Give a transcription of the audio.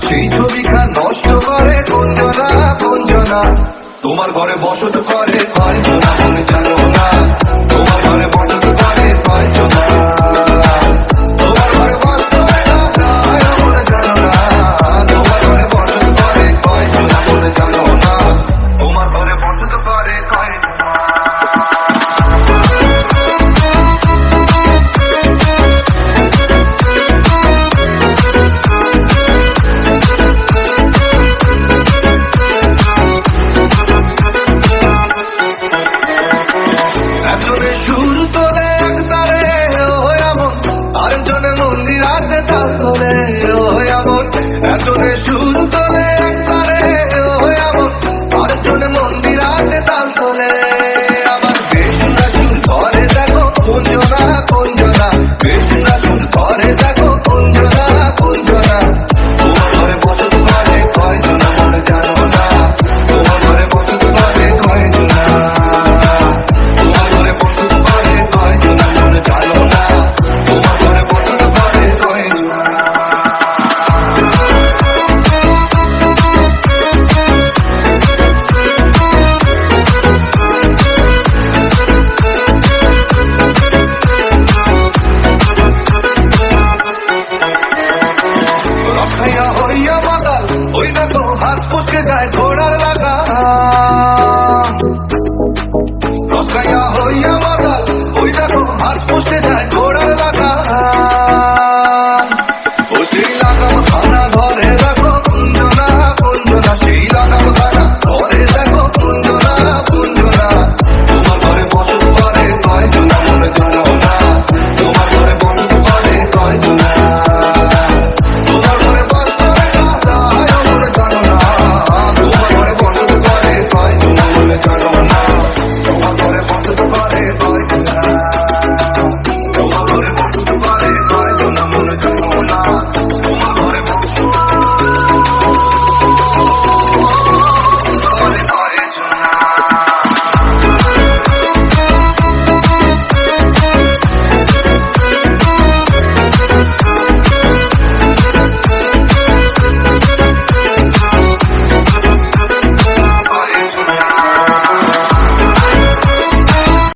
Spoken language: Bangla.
সেই ছবিখান নষ্ট করে কুঞ্জনা কুঞ্জনা তোমার ঘরে বসত করে মনে জানো থাকলে তাল তোলে। যায় ঘোড়ার লাগা রসাইয়া হইয়া মাতাল, ওই দেখো হাত পচে যায় ঘোড়ার লাগা ওই লাগাম খানা ধরে